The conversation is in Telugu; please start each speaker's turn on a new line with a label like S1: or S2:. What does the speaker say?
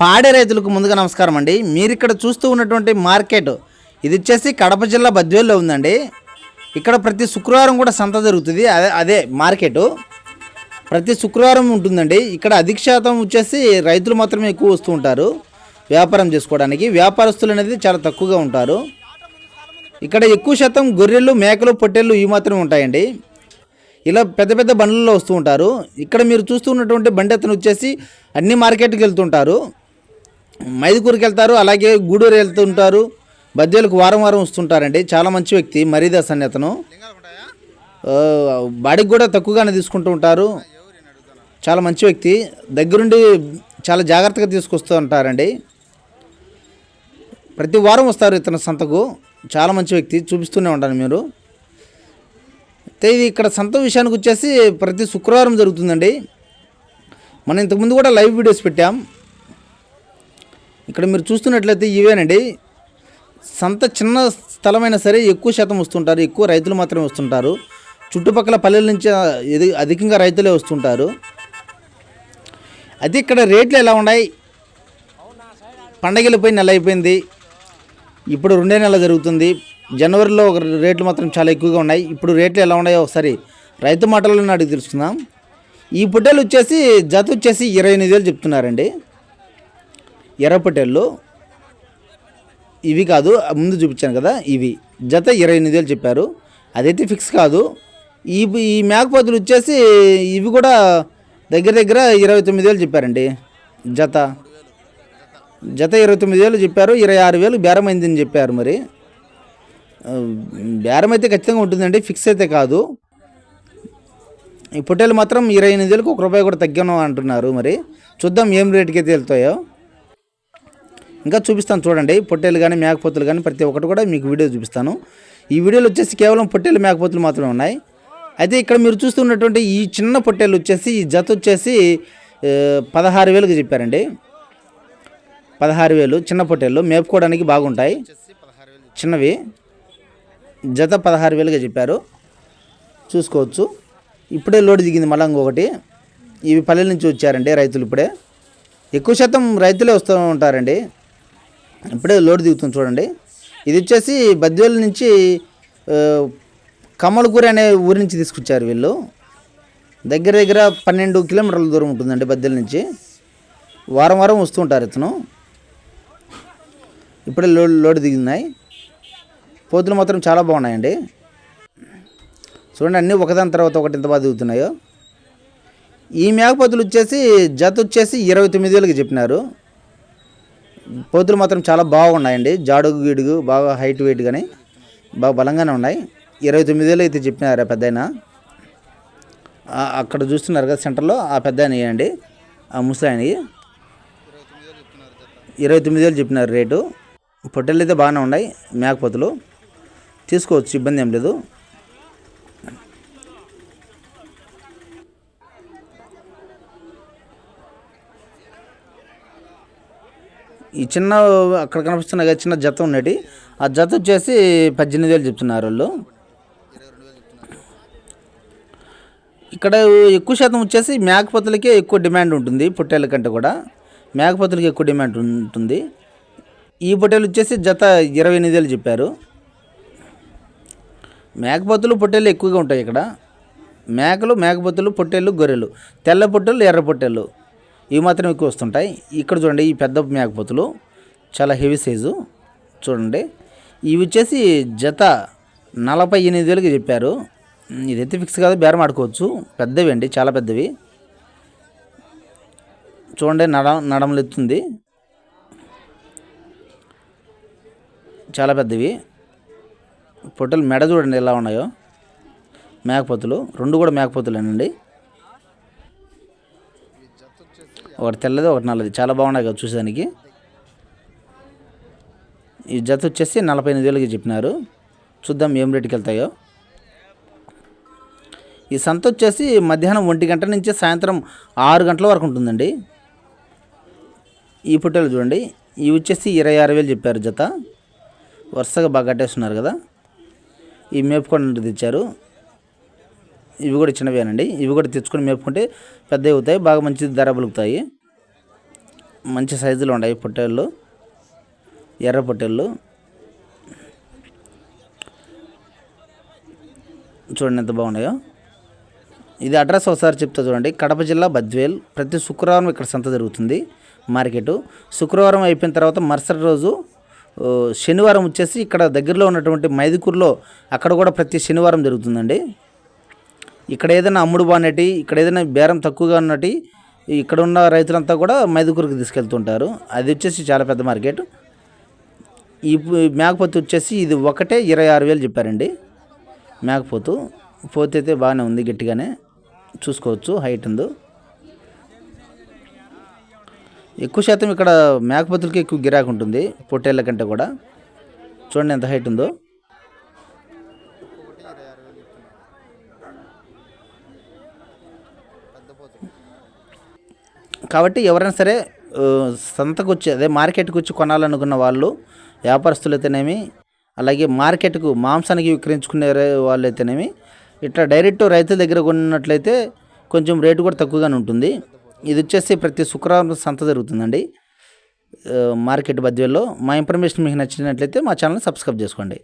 S1: పాడే రైతులకు ముందుగా నమస్కారం అండి. మీరు ఇక్కడ చూస్తూ ఉన్నటువంటి మార్కెట్ ఇది వచ్చేసి కడప జిల్లా బద్వేల్లో ఉందండి. ఇక్కడ ప్రతి శుక్రవారం కూడా సంత జరుగుతుంది. అదే అదే మార్కెట్. ప్రతి శుక్రవారం ఉంటుందండి. ఇక్కడ అధిక శాతం వచ్చేసి రైతులు మాత్రమే ఎక్కువ వస్తూ ఉంటారు వ్యాపారం చేసుకోవడానికి. వ్యాపారస్తులు అనేది చాలా తక్కువగా ఉంటారు. ఇక్కడ ఎక్కువ శాతం గొర్రెలు మేకలు పొట్టెళ్ళు ఇవి మాత్రమే ఉంటాయండి. ఇలా పెద్ద పెద్ద బండ్లలో వస్తూ ఉంటారు. ఇక్కడ మీరు చూస్తున్నటువంటి బండి అతను వచ్చేసి అన్ని మార్కెట్కి వెళ్తుంటారు. మైదుకూరుకి వెళ్తారు అలాగే గూడూరు వెళ్తుంటారు బద్వేలకు వారం వారం వస్తుంటారండి. చాలా మంచి వ్యక్తి మరీదాస్ అని అతను. బాడీకి కూడా తక్కువగానే తీసుకుంటూ ఉంటారు. చాలా మంచి వ్యక్తి. దగ్గరుండి చాలా జాగ్రత్తగా తీసుకొస్తూ ఉంటారండి. ప్రతి వారం వస్తారు ఇతను సంతకు. చాలా మంచి వ్యక్తి చూపిస్తూనే ఉంటాను మీరు. అయితే ఇది ఇక్కడ సంత విషయానికి వచ్చేసి ప్రతి శుక్రవారం జరుగుతుందండి. మనం ఇంతకుముందు కూడా లైవ్ వీడియోస్ పెట్టాం. ఇక్కడ మీరు చూస్తున్నట్లయితే ఇవేనండి. సంత చిన్న స్థలమైనా సరే ఎక్కువ శాతం వస్తుంటారు. ఎక్కువ రైతులు మాత్రమే వస్తుంటారు. చుట్టుపక్కల పల్లెల నుంచి ఎది- అధికంగా రైతులే వస్తుంటారు. అయితే ఇక్కడ రేట్లు ఎలా ఉన్నాయి? పండగలు పోయి నెల అయిపోయింది. ఇప్పుడు రెండే నెల జరుగుతుంది. జనవరిలో ఒక రేట్లు మాత్రం చాలా ఎక్కువగా ఉన్నాయి. ఇప్పుడు రేట్లు ఎలా ఉన్నాయో ఒకసారి రైతు మాటలను అడిగి తెలుసుకుందాం. ఈ పొట్టేలు వచ్చేసి జత వచ్చేసి ఇరవై ఎనిమిది వేలు చెప్తున్నారండి. ఎర్ర ఇవి కాదు ముందు చూపించాను కదా ఇవి. జత ఇరవై ఎనిమిది వేలు చెప్పారు. అదైతే ఫిక్స్ కాదు. ఈ ఈ మేకపోతులు వచ్చేసి ఇవి కూడా దగ్గర దగ్గర ఇరవై తొమ్మిది వేలు చెప్పారండి. జత. జత ఇరవై తొమ్మిది వేలు చెప్పారు ఇరవై ఆరు వేలు బేరం అయిందని చెప్పారు మరి. బేరం అయితే ఖచ్చితంగా ఉంటుందండి ఫిక్స్ అయితే కాదు. ఈ పొట్టేలు మాత్రం ఇరవై ఎనిమిది వేలకు ఒక రూపాయి కూడా తగ్గాను అంటున్నారు మరి. చూద్దాం ఏం రేటుకి అయితే వెళ్తాయో. ఇంకా చూపిస్తాను చూడండి. పొట్టేలు కానీ మేకపోతులు కానీ ప్రతి ఒక్కటి కూడా మీకు వీడియో చూపిస్తాను. ఈ వీడియోలు వచ్చేసి కేవలం పొట్టేలు మేకపోతులు మాత్రమే ఉన్నాయి. అయితే ఇక్కడ మీరు చూస్తున్నటువంటి ఈ చిన్న పొట్టేలు వచ్చేసి ఈ జత వచ్చేసి పదహారు వేలుగా చెప్పారండి. పదహారు వేలు చిన్న పొట్టేళ్ళు మేపుకోవడానికి బాగుంటాయి. చిన్నవి. జత పదహారు వేలుగా చెప్పారు. చూసుకోవచ్చు. ఇప్పుడే లోడ్ దిగింది మళ్ళీ ఇంకొకటి ఇవి పల్లెల నుంచి వచ్చారండి రైతులు ఇప్పుడే. ఎక్కువ శాతం రైతులే వస్తూ ఉంటారండి. ఇప్పుడే లోడ్ దిగుతుంది చూడండి. ఇది వచ్చేసి బద్వేలు నుంచి కమలకూరి అనే ఊరి నుంచి తీసుకొచ్చారు వీళ్ళు. దగ్గర దగ్గర పన్నెండు కిలోమీటర్ల దూరం ఉంటుందండి బద్దెల నుంచి. వారం వారం వస్తూ ఉంటారు ఇతను. ఇప్పుడే లోడ్ లోడ్ దిగున్నాయి పోతులు మాత్రం చాలా బాగున్నాయండి. చూడండి అన్నీ ఒకదాని తర్వాత ఒకటి ఎంత బాగా దిగుతున్నాయో. ఈ మేకపోతులు వచ్చేసి జత వచ్చేసి ఇరవై తొమ్మిది వేలకి చెప్పినారు. పోతులు మాత్రం చాలా బాగున్నాయండి. జాడుగు గిడుగు బాగా హైట్ వెయిట్ కానీ బాగా బలంగానే ఉన్నాయి. ఇరవై తొమ్మిది వేలు అయితే చెప్పినారు పెద్ద ఆయన అక్కడ చూస్తున్నారు కదా సెంటర్లో ఆ పెద్ద ఆయన ఆ ముసలాయనకి ఇరవై తొమ్మిది వేలు చెప్పినారు రేటు. పొట్టెలు అయితే బాగానే ఉన్నాయి మేకపోతులు తీసుకోవచ్చు ఇబ్బంది ఏం లేదు. ఈ చిన్న అక్కడ కనిపిస్తున్న కదా చిన్న జత ఉన్నది. ఆ జత వచ్చేసి పద్దెనిమిది వేలు చెప్తున్నారు వాళ్ళు. ఇక్కడ ఎక్కువ శాతం వచ్చేసి మేకపోతులకే ఎక్కువ డిమాండ్ ఉంటుంది పొట్టేళ్ళ కంటే కూడా. మేకపోతులకి ఎక్కువ డిమాండ్ ఉంటుంది. ఈ పొట్టేలు వచ్చేసి జత ఇరవై ఎనిమిది వేలు చెప్పారు. మేకపోతులు పొట్టేలు ఎక్కువగా ఉంటాయి ఇక్కడ. మేకలు మేకపోతులు పొట్టేళ్ళు గొర్రెలు. తెల్ల పొట్టేళ్ళు ఎర్ర పొట్టేళ్ళు ఇవి మాత్రం ఎక్కువ వస్తుంటాయి. ఇక్కడ చూడండి ఈ పెద్ద మేకపోతులు. చాలా హెవీ సైజు. చూడండి. ఇవి వచ్చేసి జత నలభై ఎనిమిది వేలకి చెప్పారు. ఇదైతే ఫిక్స్ కాదు బేరం ఆడుకోవచ్చు. పెద్దవి అండి చాలా పెద్దవి. చూడండి నడ నడమలు ఎత్తుంది. చాలా పెద్దవి. పొట్టలు మెడ చూడండి ఎలా ఉన్నాయో. మేకపోతులు. రెండు కూడా మేకపోతులేనండి. ఒకటి తెల్లది ఒకటి నల్లది. చాలా బాగున్నాయి కదా చూసేదానికి. ఈ జత వచ్చేసి నలభై ఎనిమిది వేలకి చెప్పినారు. చూద్దాం ఏం రేటుకి వెళ్తాయో. ఈ సంత వచ్చేసి మధ్యాహ్నం ఒంటి గంట నుంచి సాయంత్రం ఆరు గంటల వరకు ఉంటుందండి. ఈ పుట్టలు చూడండి. ఇవి వచ్చేసి ఇరవై ఆరు వేలు చెప్పారు జత. వరుసగా బాగా కట్టేస్తున్నారు కదా. ఈ మేపుకొని తెచ్చారు. ఇవి కూడా చిన్నవేనండి. ఇవి కూడా తెచ్చుకొని మేపుకుంటే పెద్దవి అవుతాయి బాగా మంచి ధర పలుకుతాయి. మంచి సైజులో ఉన్నాయి పొట్టేళ్ళు ఎర్ర పొట్టేళ్ళు. చూడండి ఎంత బాగున్నాయో. ఇది అడ్రస్ ఒకసారి చెప్తా చూడండి. కడప జిల్లా బద్వేల్. ప్రతి శుక్రవారం ఇక్కడ సంత జరుగుతుంది మార్కెట్. శుక్రవారం అయిపోయిన తర్వాత మరుసటి రోజు శనివారం వచ్చేసి ఇక్కడ దగ్గరలో ఉన్నటువంటి మైదుకూరులో అక్కడ కూడా ప్రతి శనివారం జరుగుతుందండి. ఇక్కడ ఏదైనా అమ్ముడు బానటి ఇక్కడ ఏదైనా బేరం తక్కువగా ఉన్నటి ఇక్కడ ఉన్న రైతులంతా కూడా మైదుకూరుకి తీసుకెళ్తుంటారు. అది వచ్చేసి చాలా పెద్ద మార్కెట్. ఈ మేకపోతు వచ్చేసి ఇది ఒకటే ఇరవై ఆరు వేలు చెప్పారండి. మేకపోతు పోతే అయితే బాగానే ఉంది గట్టిగానే. చూసుకోవచ్చు హైట్ ఉంది. ఎక్కువ శాతం ఇక్కడ మేకపోతులకి ఎక్కువ గిరాకు ఉంటుంది పొట్టేళ్ళ కంటే కూడా. చూడండి ఎంత హైట్ ఉందో. కాబట్టి ఎవరైనా సరే సంతకు వచ్చి అదే మార్కెట్కి వచ్చి కొనాలనుకున్న వాళ్ళు వ్యాపారస్తులు అయితేనేమి అలాగే మార్కెట్కు మాంసానికి విక్రయించుకునే వాళ్ళు అయితేనేమి ఇట్లా డైరెక్ట్ రైతుల దగ్గర కొన్నట్లయితే కొంచెం రేటు కూడా తక్కువగానే ఉంటుంది. ఇది వచ్చేసి ప్రతి శుక్రవారం సంత జరుగుతుందండి. మార్కెట్ బద్వేల్లో మా ఇన్ఫర్మేషన్ మీకు నచ్చినట్లయితే మా ఛానల్ సబ్స్క్రైబ్ చేసుకోండి.